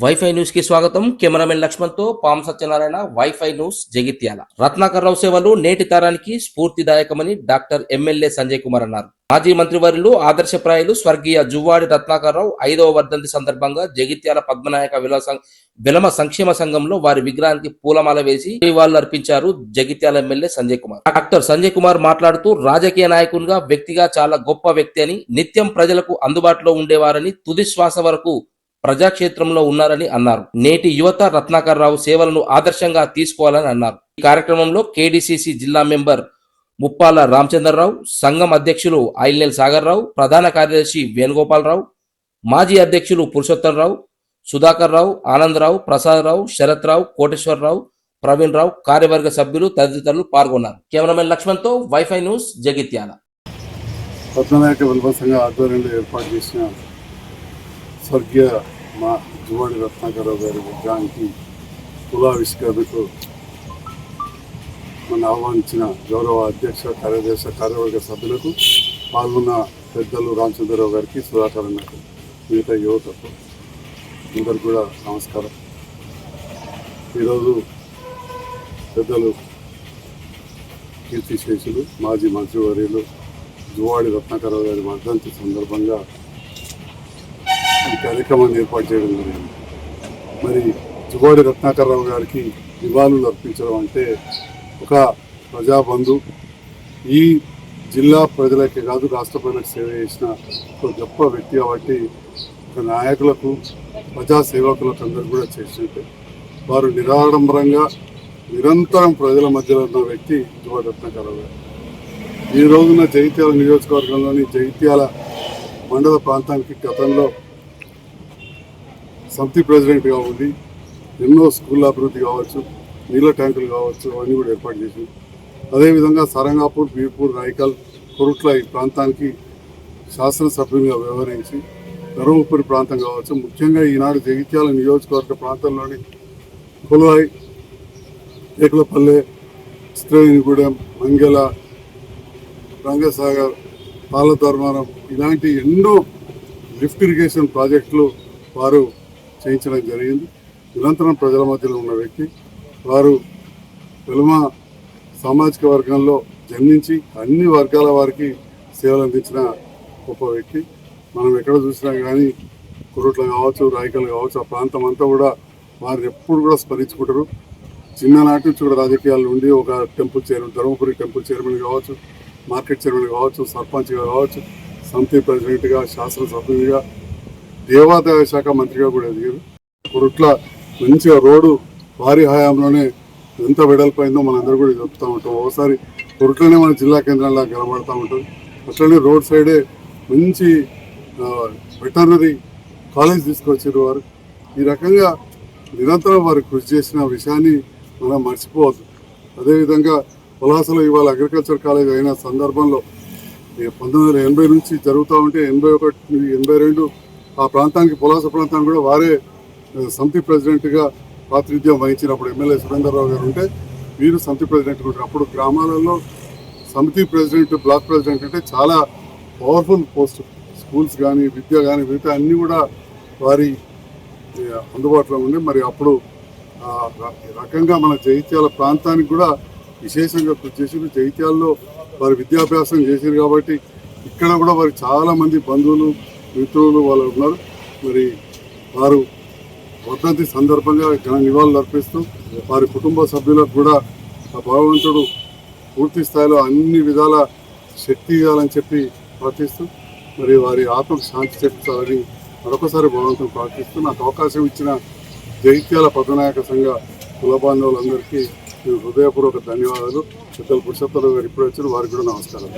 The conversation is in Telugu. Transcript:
వైఫై న్యూస్కి స్వాగతం. కెమెరామెన్ లక్ష్మణ్తో పాం సత్యనారాయణ వైఫై న్యూస్ జగిత్యాల. రత్నాకర్ రావు సేవలు నేటి తరానికి స్ఫూర్తిదాయకమని డాక్టర్ ఎమ్మెల్యే సంజయ్ కుమార్ అన్నారు. మాజీ మంత్రివర్యులు ఆదర్శప్రాయులు స్వర్గీయ జువ్వాడి రత్నాకర్ రావు ఐదవ వర్ధంతి సందర్భంగా జగిత్యాల పద్మనాయక విలువ విలమ సంక్షేమ సంఘంలో వారి విగ్రహానికి పూలమాల వేసి నివాళులు అర్పించారు జగిత్యాల ఎమ్మెల్యే సంజయ్ కుమార్. డాక్టర్ సంజయ్ కుమార్ మాట్లాడుతూ రాజకీయ నాయకునిగా వ్యక్తిగా చాలా గొప్ప వ్యక్తి అని నిత్యం ప్రజలకు అందుబాటులో ఉండేవారని తుది శ్వాస వరకు ప్రజాక్షేత్రంలో ఉన్నారని అన్నారు. నేటి యువత రత్నాకర్ రావు సేవలను ఆదర్శంగా తీసుకోవాలని అన్నారు. ఈ కార్యక్రమంలో కేడిసిసి జిల్లా మెంబర్ ముప్పాల రామచంద్రరావు సంఘం అధ్యక్షులు ఐల్నెల్ సాగర్ రావు ప్రధాన కార్యదర్శి వేణుగోపాలరావు మాజీ అధ్యక్షులు పురుషోత్తమరావు సుధాకర్ రావు ఆనందరావు ప్రసాదరావు శరత్ రావు కోటేశ్వరరావు ప్రవీణ్ రావు కార్యవర్గ సభ్యులు తదితరులు పాల్గొన్నారు. కెమెరామెన్ లక్ష్మణ్తో వైఫై న్యూస్ జగిత్యాల. పద్మనాయక విలువ సంఘ ఆధ్వర్యంలో ఏర్పాటు చేసిన స్వర్గీయ మా జువాడి రత్నాకరరావు గారి విగ్రహానికి కులావిష్కరణకు మన ఆహ్వానించిన గౌరవ అధ్యక్ష కార్యదర్శి కార్యవర్గ సభ్యులకు పాల్గొన్న పెద్దలు రామచంద్రరావు గారికి సుధాకర్ అన్నకు మిగతా యువతకు అందరు కూడా నమస్కారం. ఈరోజు పెద్దలు కీర్తిశేషులు మాజీ మంత్రివర్యులు జువాడి రత్నాకరరావు గారి వర్ధంతి సందర్భంగా ఈ కార్యక్రమాన్ని ఏర్పాటు చేయడం జరిగింది. మరి జువాడి రత్నాకరరావు గారికి నివాళులు అర్పించడం అంటే ఒక ప్రజాబంధు. ఈ జిల్లా ప్రజలకే కాదు రాష్ట్ర ప్రజలకు సేవ చేసిన ఒక గొప్ప వ్యక్తి కాబట్టి ఒక నాయకులకు ప్రజా సేవకులకు అందరూ కూడా చేసినట్టే. వారు నిరాడంబరంగా నిరంతరం ప్రజల మధ్యలో ఉన్న వ్యక్తి జువాడి రత్నాకరరావు గారు. ఈ రోజున జగిత్యాల నియోజకవర్గంలోని జగిత్యాల మండల ప్రాంతానికి గతంలో సంతి ప్రెసిడెంట్గా ఉంది ఎన్నో స్కూళ్ళ అభివృద్ధి కావచ్చు నీళ్ళ ట్యాంకులు కావచ్చు అవన్నీ కూడా ఏర్పాటు చేసి అదేవిధంగా సరంగాపూర్ బీర్పూర్ రాయకల్ కొరుట్ల ఈ ప్రాంతానికి శాసనసభ్యులుగా వ్యవహరించి ధర్మపురి ప్రాంతం కావచ్చు ముఖ్యంగా ఈనాడు జగిత్యాల నియోజకవర్గ ప్రాంతంలోని కులవాయి ఏకులపల్లె శ్రేణిగూడెం మంగళ రంగసాగర్ పాలధర్మారం ఇలాంటి ఎన్నో లిఫ్ట్ ఇరిగేషన్ ప్రాజెక్టులు వారు చేయించడం జరిగింది. నిరంతరం ప్రజల మధ్యలో ఉన్న వ్యక్తి వారు వెలుమ సామాజిక వర్గంలో జన్మించి అన్ని వర్గాల వారికి సేవలు అందించిన గొప్ప వ్యక్తి. మనం ఎక్కడ చూసినా కానీ కురుట్లు కావచ్చు రాయకలు కావచ్చు ఆ ప్రాంతం అంతా కూడా వారిని ఎప్పుడు కూడా స్మరించుకుంటారు. చిన్ననాటి నుంచి కూడా రాజకీయాలు ఉండి ఒక temple chairman Dharmapuri temple chairman కావచ్చు మార్కెట్ చైర్మన్ కావచ్చు సర్పంచ్గా కావచ్చు సమితి ప్రెసిడెంట్గా శాసనసభ్యుడిగా దేవాదాయ శాఖ మంత్రిగా కూడా ఎదిగారు. కొరుట్ల మంచిగా రోడ్డు వారి హయాంలోనే ఎంత వెడల్పోయిందో మనందరూ కూడా చెప్తూ ఉంటాం. ఒకసారి కొరుట్లనే మన జిల్లా కేంద్రంలా కనబడతా ఉంటుంది అట్లనే రోడ్ సైడే మంచి వెటర్నరీ కాలేజ్ తీసుకొచ్చారు వారు. ఈ రకంగా నిరంతరం వారు కృషి చేసిన విషయాన్ని మనం మర్చిపోవద్దు. అదేవిధంగా పొలాసలో ఇవాళ అగ్రికల్చర్ కాలేజ్ అయిన సందర్భంలో పంతొమ్మిది వందల ఎనభై నుంచి జరుగుతూ ఉంటే ఎనభై ఒకటి ఎనభై రెండు ఆ ప్రాంతానికి పొలాస ప్రాంతానికి కూడా వారే సంతి సమితి ప్రెసిడెంట్గా ప్రాతినిధ్యం వహించినప్పుడు ఎమ్మెల్యే సురేందర్రావు గారు ఉంటే వీరు సమితి ప్రెసిడెంట్ ఉంటారు. అప్పుడు గ్రామాలలో సమితి ప్రెసిడెంట్ బ్లాక్ ప్రెసిడెంట్ అంటే చాలా పవర్ఫుల్ పోస్ట్. స్కూల్స్ కానీ విద్య కానీ మిగతా అన్నీ కూడా వారి అందుబాటులో ఉండే. మరి అప్పుడు రకంగా మన జైత్యాల ప్రాంతానికి కూడా విశేషంగా కృషి చేసి జైత్యాల్లో వారి విద్యాభ్యాసం చేశారు కాబట్టి ఇక్కడ కూడా వారి చాలా మంది బంధువులు మిత్రులు వాళ్ళు ఉన్నారు. మరి వారు వర్ధంతి సందర్భంగా ఘన నివాళులు అర్పిస్తూ వారి కుటుంబ సభ్యులకు కూడా ఆ భగవంతుడు పూర్తి స్థాయిలో అన్ని విధాల శక్తి ఇవ్వాలని చెప్పి ప్రార్థిస్తూ మరి వారి ఆత్మకు శాంతి చెప్తారని మరొకసారి భగవంతుని ప్రార్థిస్తూ నాకు అవకాశం ఇచ్చిన జైత్యాల పద్మనాయక సంఘ కుల బాంధవులందరికీ హృదయపూర్వక ధన్యవాదాలు. పెద్దలు పురుషోత్తరావు గారు ఇప్పుడు వచ్చారు. వారికి కూడా నమస్కారం